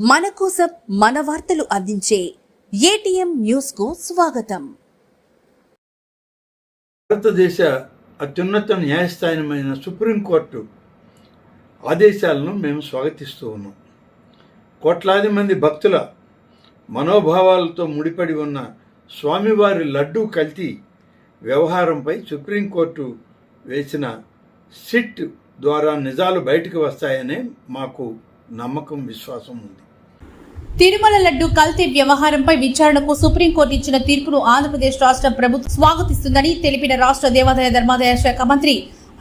మన కోసం మన వార్తలు అందించే ఏటీఎం న్యూస్కు స్వాగతం. భారతదేశ అత్యున్నత న్యాయస్థానమైన సుప్రీంకోర్టు ఆదేశాలను మేము స్వాగతిస్తూ ఉన్నాం. కోట్లాది మంది భక్తుల మనోభావాలతో ముడిపడి ఉన్న స్వామివారి లడ్డూ కల్తీ వ్యవహారంపై సుప్రీంకోర్టు వేసిన సిట్ ద్వారా నిజాలు బయటకు వస్తాయనే మాకు నమ్మకం విశ్వాసం ఉంది. తిరుమల లడ్డు కల్తీ వ్యవహారంపై విచారణకు సుప్రీంకోర్టు ఇచ్చిన తీర్పును ఆంధ్రప్రదేశ్ రాష్ట్ర ప్రభుత్వం స్వాగతిస్తుందని తెలిపిన రాష్ట్ర దేవాదాయ ధర్మాదాయ శాఖ మంత్రి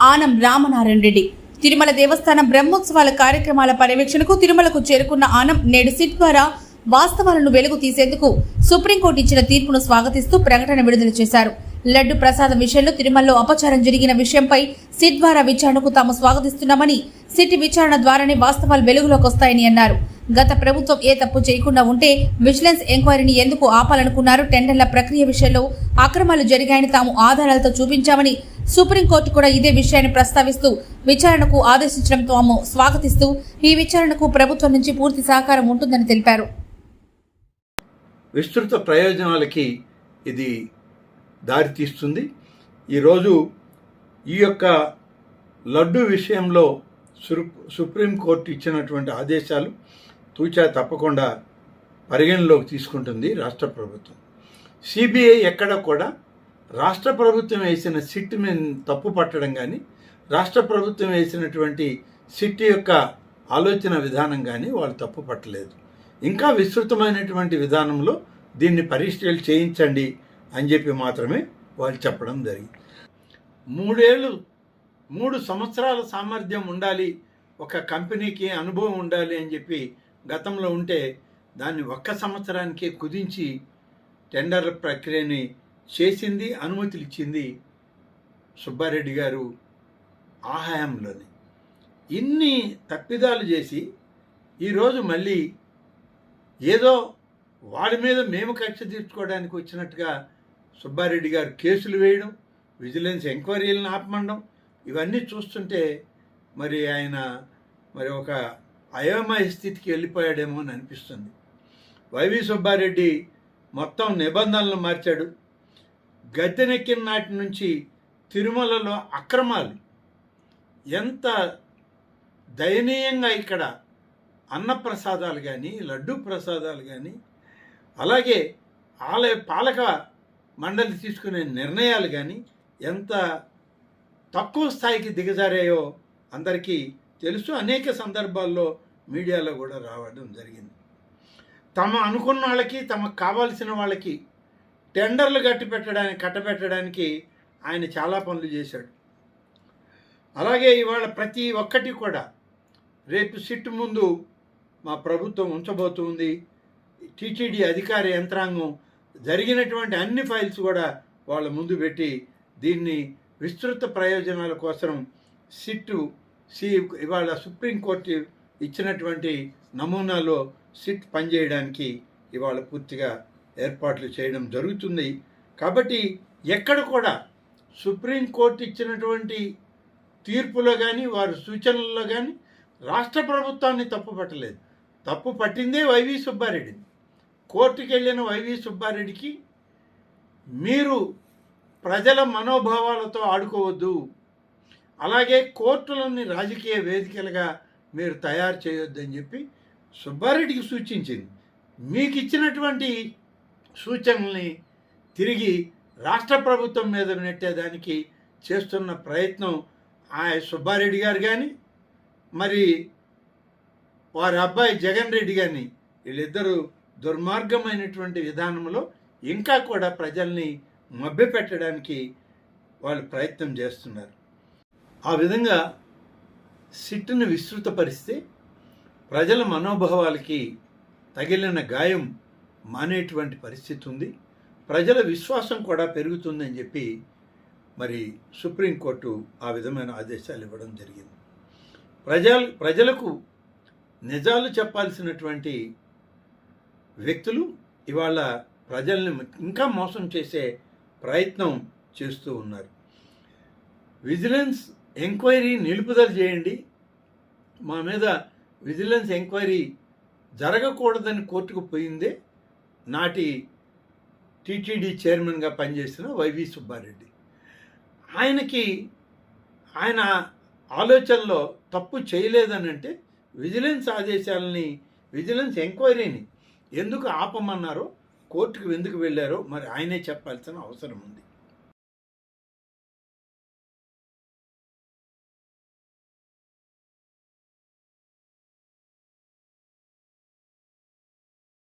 ఆనం రామనారాయణ రెడ్డి. తిరుమల దేవస్థానం బ్రహ్మోత్సవాల కార్యక్రమాల పర్యవేక్షణకు తిరుమలకు చేరుకున్న ఆనం నేడు సిట్ ద్వారా వాస్తవాలను వెలుగు తీసేందుకు సుప్రీంకోర్టు ఇచ్చిన తీర్పును స్వాగతిస్తూ ప్రకటన విడుదల చేశారు. లడ్డు ప్రసాదం విషయంలో తిరుమలలో అపచారం జరిగిన విషయంపై సిట్ ద్వారా విచారణకు తాము స్వాగతిస్తున్నామని సిట్ విచారణ ద్వారానే వాస్తవాలు వెలుగులోకి వస్తాయని అన్నారు. గత ప్రభుత్వం ఏ తప్పు చేయకుండా ఉంటే విజిలెన్స్ ఎంక్వైరీని ఎందుకు ఆపాలనుకున్నారు? టెండర్ల ప్రక్రియ విషయంలో అక్రమాలు జరిగాయని తాము ఆధారాలతో చూపించామని సుప్రీంకోర్టు కూడా ఇదే విషయాన్ని ప్రస్తావిస్తూ విచారణకు ఆదేశించడం తాము స్వాగతిస్తూ ఈ విచారణకు ప్రభుత్వం నుంచి పూర్తి సహకారం ఉంటుందని తెలిపారు. విస్తృత ప్రయోజనాలకి ఇది దారితీస్తుంది ఈరోజు ఈ యొక్క లడ్డు విషయంలో సురు- సుప్రీంకోర్టు ఇచ్చినటువంటి ఆదేశాలు తూచా తప్పకుండా పరిగణలోకి తీసుకుంటుంది రాష్ట్ర ప్రభుత్వం. సిబిఐ ఎక్కడ కూడా రాష్ట్ర ప్రభుత్వం వేసిన సిట్ మీద తప్పు పట్టడం కానీ రాష్ట్ర ప్రభుత్వం వేసినటువంటి సిట్ యొక్క ఆలోచన విధానం కానీ వాళ్ళు తప్పు పట్టలేదు. ఇంకా విస్తృతమైనటువంటి విధానంలో దీన్ని పరిశీలి చేయించండి. అని చెప్పి మాత్రమే వాళ్ళు చెప్పడం జరిగింది. మూడేళ్ళు మూడు సంవత్సరాల సామర్థ్యం ఉండాలి ఒక కంపెనీకి అనుభవం ఉండాలి అని చెప్పి గతంలో ఉంటే దాన్ని ఒక్క సంవత్సరానికే కుదించి టెండర్ ప్రక్రియని చేసింది అనుమతులు ఇచ్చింది సుబ్బారెడ్డి గారు ఆ హయాంలోనే ఇన్ని తప్పిదాలు చేసి ఈరోజు మళ్ళీ ఏదో వాడి మీద మేము కక్ష తీర్చుకోవడానికి వచ్చినట్టుగా సుబ్బారెడ్డి గారు కేసులు వేయడం విజిలెన్స్ ఎంక్వైరీలను ఆపమండం ఇవన్నీ చూస్తుంటే మరి ఆయన మరి ఒక అయోమయ స్థితికి వెళ్ళిపోయాడేమో అని అనిపిస్తుంది. వైవి సుబ్బారెడ్డి మొత్తం నిబంధనలు మార్చాడు. గద్దెనెక్కిన నాటి నుంచి తిరుమలలో అక్రమాలు. ఎంత దయనీయంగా ఇక్కడ అన్నప్రసాదాలు కానీ లడ్డు ప్రసాదాలు కానీ అలాగే ఆలయ పాలక మండలి తీసుకునే నిర్ణయాలు కానీ ఎంత తక్కువ స్థాయికి దిగజారాయో అందరికీ తెలుసు. అనేక సందర్భాల్లో మీడియాలో కూడా రావడం జరిగింది. తమ అనుకున్న వాళ్ళకి తమకు కావాల్సిన వాళ్ళకి టెండర్లు కట్టి పెట్టడానికి కట్టబెట్టడానికి ఆయన చాలా పనులు చేశాడు. అలాగే ఇవాళ ప్రతి ఒక్కటి కూడా రేపు సిట్ ముందు మా ప్రభుత్వం ఉంచబోతుంది టీటీడీ అధికార యంత్రాంగం జరిగినటువంటి అన్ని ఫైల్స్ కూడా వాళ్ళ ముందు పెట్టి దీన్ని విస్తృత ప్రయోజనాల కోసం సిట్టు సి ఇవాళ సుప్రీంకోర్టు ఇచ్చినటువంటి నమూనాలో సిట్ పనిచేయడానికి ఇవాళ పూర్తిగా ఏర్పాట్లు చేయడం జరుగుతుంది. కాబట్టి ఎక్కడ కూడా సుప్రీంకోర్టు ఇచ్చినటువంటి తీర్పులో కానీ వారి సూచనల్లో కానీ రాష్ట్ర ప్రభుత్వాన్ని తప్పు పట్టలేదు తప్పు పట్టిందే వైవి సుబ్బారెడ్డి. కోర్టుకి వెళ్ళిన వైవి సుబ్బారెడ్డికి మీరు ప్రజల మనోభావాలతో ఆడుకోవద్దు. అలాగే కోర్టులని రాజకీయ వేదికలుగా మీరు తయారు చేయొద్దని చెప్పి సుబ్బారెడ్డికి సూచించింది. మీకు ఇచ్చినటువంటి సూచనల్ని తిరిగి రాష్ట్ర ప్రభుత్వం మీద నెట్టేదానికి చేస్తున్న ప్రయత్నం ఆ సుబ్బారెడ్డి గారు కానీ మరి వారి అబ్బాయి జగన్ రెడ్డి కానీ వీళ్ళిద్దరూ దుర్మార్గమైనటువంటి విధానంలో ఇంకా కూడా ప్రజల్ని మభ్యపెట్టడానికి వాళ్ళు ప్రయత్నం చేస్తున్నారు. ఆ విధంగా సిట్టును విస్తృతపరిస్తే ప్రజల మనోభావాలకి తగిలిన గాయం మానేటువంటి పరిస్థితి ఉంది. ప్రజల విశ్వాసం కూడా పెరుగుతుందని చెప్పి మరి సుప్రీంకోర్టు ఆ విధమైన ఆదేశాలు ఇవ్వడం జరిగింది. ప్రజలు ప్రజలకు నిజాలు చెప్పాల్సినటువంటి వ్యక్తులు ఇవాళ ప్రజల్ని ఇంకా మోసం చేసే ప్రయత్నం చేస్తూ ఉన్నారు. విజిలెన్స్ ఎంక్వైరీ నిలుపుదల చేయండి. మా మీద విజిలెన్స్ ఎంక్వైరీ జరగకూడదని కోర్టుకు పోయిందే నాటి టీటీడీ చైర్మన్గా పనిచేసిన వైవి సుబ్బారెడ్డి. ఆయనకి ఆయన ఆలోచనలో తప్పు చేయలేదని అంటే విజిలెన్స్ ఆదేశాలని విజిలెన్స్ ఎంక్వైరీని ఎందుకు ఆపమన్నారో? కోర్టుకు ఎందుకు వెళ్ళారో మరి ఆయనే చెప్పాల్సిన అవసరం ఉంది.